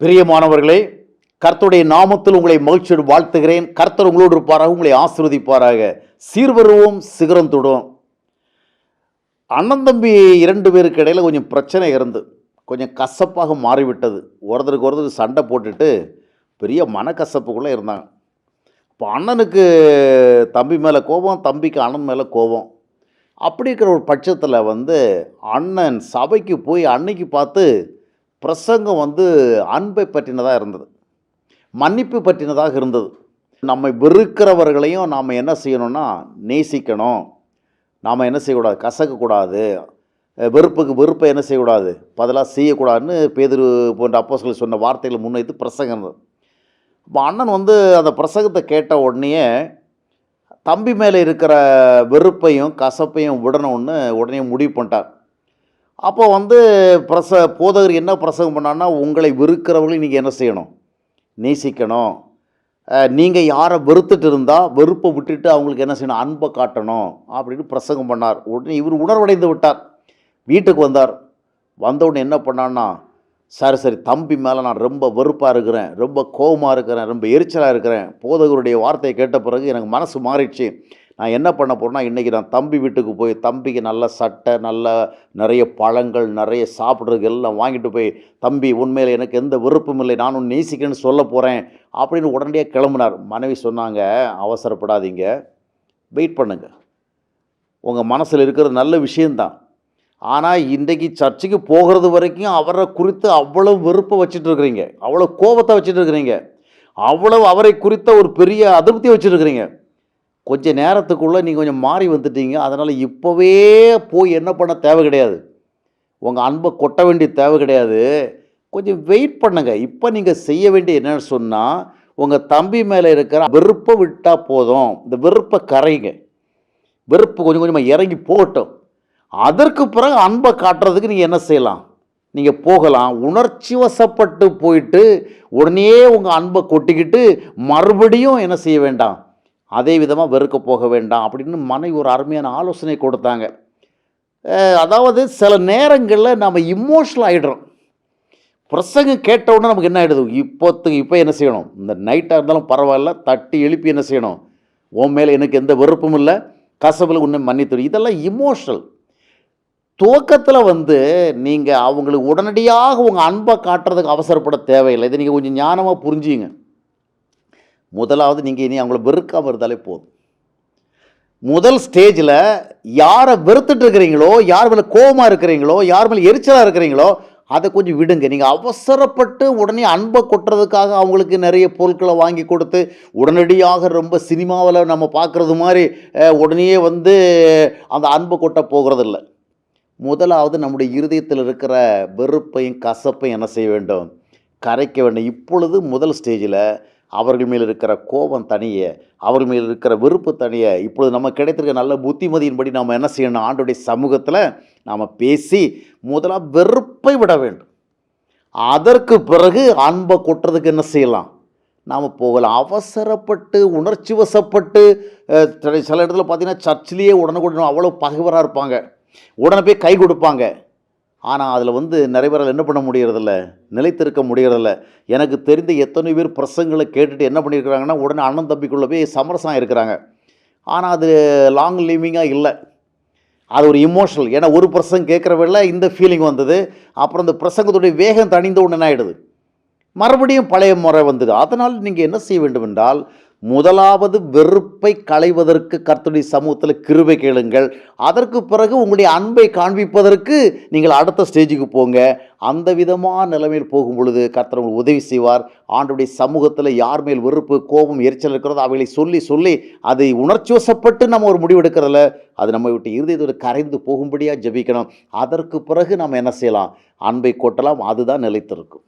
பிரியமானவர்களே கர்த்தருடைய நாமத்தில் உங்களை மகிழ்ச்சியோடு வாழ்த்துகிறேன். கர்த்தர் உங்களோடு இருப்பாராக உங்களை ஆசிர்வதிப்பாராக. சீர்வருவோம் சிகரம் தொடும். அண்ணன் தம்பி இரண்டு பேருக்கு இடையில கொஞ்சம் பிரச்சனை இருந்து கொஞ்சம் கசப்பாக மாறிவிட்டது. ஒருத்தருக்கு ஒருத்தர் சண்டை போட்டுட்டு பெரிய மனக்கசப்புக்குள்ளே இருந்தாங்க. இப்போ அண்ணனுக்கு தம்பி மேலே கோபம் தம்பிக்கு அண்ணன் மேலே கோபம். அப்படி இருக்கிற ஒரு பட்சத்தில் வந்து அண்ணன் சபைக்கு போய் அன்னைக்கு பார்த்து பிரசங்கம் வந்து அன்பை பற்றினதாக இருந்தது. மன்னிப்பு பற்றினதாக இருந்தது. நம்மை வெறுக்கிறவர்களையும் நாம் என்ன செய்யணும்னா நேசிக்கணும். நாம் என்ன செய்யக்கூடாது? கசக்கக்கூடாது. வெறுப்புக்கு வெறுப்பை என்ன செய்யக்கூடாது? பதிலாக செய்யக்கூடாதுன்னு பேதிரு போன்ற அப்போஸ்தலர் சொன்ன வார்த்தைகளை முன்வைத்து பிரசங்கம் இருந்தது. இப்போ அண்ணன் வந்து அந்த பிரசங்கத்தை கேட்ட உடனே தம்பி மேலே இருக்கிற வெறுப்பையும் கசப்பையும் விடணும்னு உடனே முடிவு பண்ணிட்டார். அப்போ வந்து பிரச போதகர் என்ன பிரசங்கம் பண்ணான்னா உங்களை வெறுக்கிறவர்களையும் நீங்கள் என்ன செய்யணும்? நேசிக்கணும். நீங்கள் யாரை வெறுத்துட்டு இருந்தால் வெறுப்பை விட்டுட்டு அவங்களுக்கு என்ன செய்யணும்? அன்பை காட்டணும். அப்படின்னு பிரசங்கம் பண்ணார். உடனே இவர் உணர்வடைந்து விட்டார். வீட்டுக்கு வந்தார். வந்தவுடனே என்ன பண்ணான்னா சரி சரி தம்பி மேலே நான் ரொம்ப வெறுப்பாக இருக்கிறேன். ரொம்ப கோபமாக இருக்கிறேன். ரொம்ப எரிச்சலாக இருக்கிறேன். போதகருடைய வார்த்தையை கேட்ட பிறகு எனக்கு மனசு மாறிடுச்சு. நான் என்ன பண்ண போகிறேன்னா இன்றைக்கி நான் தம்பி வீட்டுக்கு போய் தம்பிக்கு நல்ல சட்டை நல்ல நிறைய பழங்கள் நிறைய சாப்பிட்றதுக்கு எல்லாம் வாங்கிட்டு போய் தம்பி உண்மையில் எனக்கு எந்த விருப்பம் இல்லை நான் உன்னை நேசிக்கிறேன்னு சொல்ல போகிறேன் அப்படின்னு உடனடியாக கிளம்புனார். மனைவி சொன்னாங்க அவசரப்படாதீங்க வெயிட் பண்ணுங்க. உங்கள் மனசில் இருக்கிறது நல்ல விஷயந்தான் ஆனால் இன்றைக்கு சர்ச்சுக்கு போகிறது வரைக்கும் அவரை குறித்து அவ்வளோ வெறுப்பை வச்சுட்டு இருக்கிறீங்க. அவ்வளோ கோபத்தை வச்சுட்டு இருக்கிறீங்க. அவ்வளவு அவரை குறித்த ஒரு பெரிய அதிருப்தியை வச்சுருக்குறீங்க கொஞ்சம் நேரத்துக்குள்ளே நீங்கள் கொஞ்சம் மாறி வந்துட்டீங்க. அதனால் இப்போவே போய் என்ன பண்ண தேவை கிடையாது. உங்கள் அன்பை கொட்ட வேண்டிய தேவை கிடையாது. கொஞ்சம் வெயிட் பண்ணுங்கள் இப்போ நீங்கள் செய்ய வேண்டிய என்னென்னு சொன்னால் உங்கள் தம்பி மேலே இருக்கிற வெறுப்பை விட்டால் போதும். இந்த வெறுப்பை கரைங்க. வெறுப்பு கொஞ்சம் கொஞ்சமாக இறங்கி போகட்டும். அதற்கு பிறகு அன்பை காட்டுறதுக்கு நீங்கள் என்ன செய்யலாம்? நீங்கள் போகலாம். உணர்ச்சி வசப்பட்டு போயிட்டு உடனே உங்கள் அன்பை கொட்டிக்கிட்டு மறுபடியும் என்ன செய்ய வேண்டாம்? அதே விதமாக வெறுக்க போக வேண்டாம் அப்படின்னு மனைவி ஒரு அருமையான ஆலோசனை கொடுத்தாங்க. அதாவது சில நேரங்களில் நம்ம இமோஷனல் ஆகிடுறோம் பிரசங்கம் கேட்டவுடனே நமக்கு என்ன ஆகிடுது இப்போத்துக்கு இப்போ என்ன செய்யணும்? இந்த நைட்டாக இருந்தாலும் பரவாயில்ல தட்டி எழுப்பி என்ன செய்யணும்? உன் மேலே எனக்கு எந்த வெறுப்பும் இல்லை கசபில் உன்னை மன்னித்து இதெல்லாம் இமோஷனல் துவக்கத்தில் வந்து நீங்கள் அவங்களுக்கு உடனடியாக உங்கள் அன்பை காட்டுறதுக்கு அவசரப்பட தேவையில்லை. இதை நீங்கள் கொஞ்சம் ஞானமாக புரிஞ்சுங்க. முதலாவது நீங்கள் இனி அவங்கள வெறுக்காமல் இருந்தாலே போதும். முதல் ஸ்டேஜில் யாரை வெறுத்துட்டு இருக்கிறீங்களோ யார் மேலே கோபமாக இருக்கிறீங்களோ யார் மேலே எரிச்சலாக இருக்கிறீங்களோ அதை கொஞ்சம் விடுங்க. நீங்கள் அவசரப்பட்டு உடனே அன்பை கொட்டுறதுக்காக அவங்களுக்கு நிறைய பொருட்களை வாங்கி கொடுத்து உடனடியாக ரொம்ப சினிமாவில் நம்ம பார்க்குறது மாதிரி உடனே வந்து அந்த அன்பை கொட்ட போகிறதில்ல. முதலாவது நம்முடைய இருதயத்தில் இருக்கிற வெறுப்பையும் கசப்பையும் என்ன செய்ய வேண்டும்? கரைக்க வேண்டும். இப்பொழுது முதல் ஸ்டேஜில் அவர்கள் மேல் இருக்கிற கோபம் தனிய அவர்கள் மேல் இருக்கிற வெறுப்பு தனிய. இப்பொழுது நம்ம கிடைத்திருக்க நல்ல புத்திமதியின்படி நாம் என்ன செய்யணும்? ஆண்டுடைய சமூகத்தில் நாம் பேசி முதலாக வெறுப்பை விட வேண்டும். அதற்கு பிறகு அன்பை கொட்டுறதுக்கு என்ன செய்யலாம்? நாம் போகலாம் அவசரப்பட்டு உணர்ச்சி வசப்பட்டு சில இடத்துல பார்த்திங்கன்னா சர்ச்சிலேயே உடனுக்குடன் அவ்வளோ பகைவராக இருப்பாங்க. உடனே போய் கை கொடுப்பாங்க. ஆனால் அதில் வந்து நிறைய பேரால் என்ன பண்ண முடியறதில்ல? நிலைத்திருக்க முடியறதில்ல. எனக்கு தெரிந்த எத்தனை பேர் பிரசங்களை கேட்டுட்டு என்ன பண்ணியிருக்கிறாங்கன்னா உடனே அண்ணன் தம்பிக்குள்ளே போய் சமரசம் இருக்கிறாங்க ஆனால் அது லாங் லிவிங்காக இல்லை. அது ஒரு இமோஷனல் ஏன்னா ஒரு பிரசங்க கேட்குறவள்ள இந்த ஃபீலிங் வந்தது. அப்புறம் இந்த பிரசங்கத்துடைய வேகம் தணிந்த உடனே ஆகிடுது மறுபடியும் பழைய முறை வந்தது. அதனால் நீங்கள் என்ன செய்ய வேண்டும் என்றால் முதலாவது வெறுப்பை களைவதற்கு கர்த்தருடைய சமூகத்தில் கிருபை கேளுங்கள். அதற்கு பிறகு உங்களுடைய அன்பை காண்பிப்பதற்கு நீங்கள் அடுத்த ஸ்டேஜுக்கு போங்க. அந்த விதமான நிலைமையில் போகும் பொழுது கர்த்தர் உங்களுக்கு உதவி செய்வார். ஆண்டுடைய சமூகத்தில் யார் மேல் வெறுப்பு கோபம் எரிச்சல் இருக்கிறதோ அவைகளை சொல்லி சொல்லி அதை உணர்ச்சி வசப்பட்டு நம்ம ஒரு முடிவு எடுக்கிறதில்ல அது நம்ம விட்டு இருதயத்தோடு கரைந்து போகும்படியாக ஜெபிக்கணும். அதற்கு பிறகு நம்ம என்ன செய்யலாம்? அன்பை கொட்டலாம். அதுதான் நிலைத்திருக்கும்.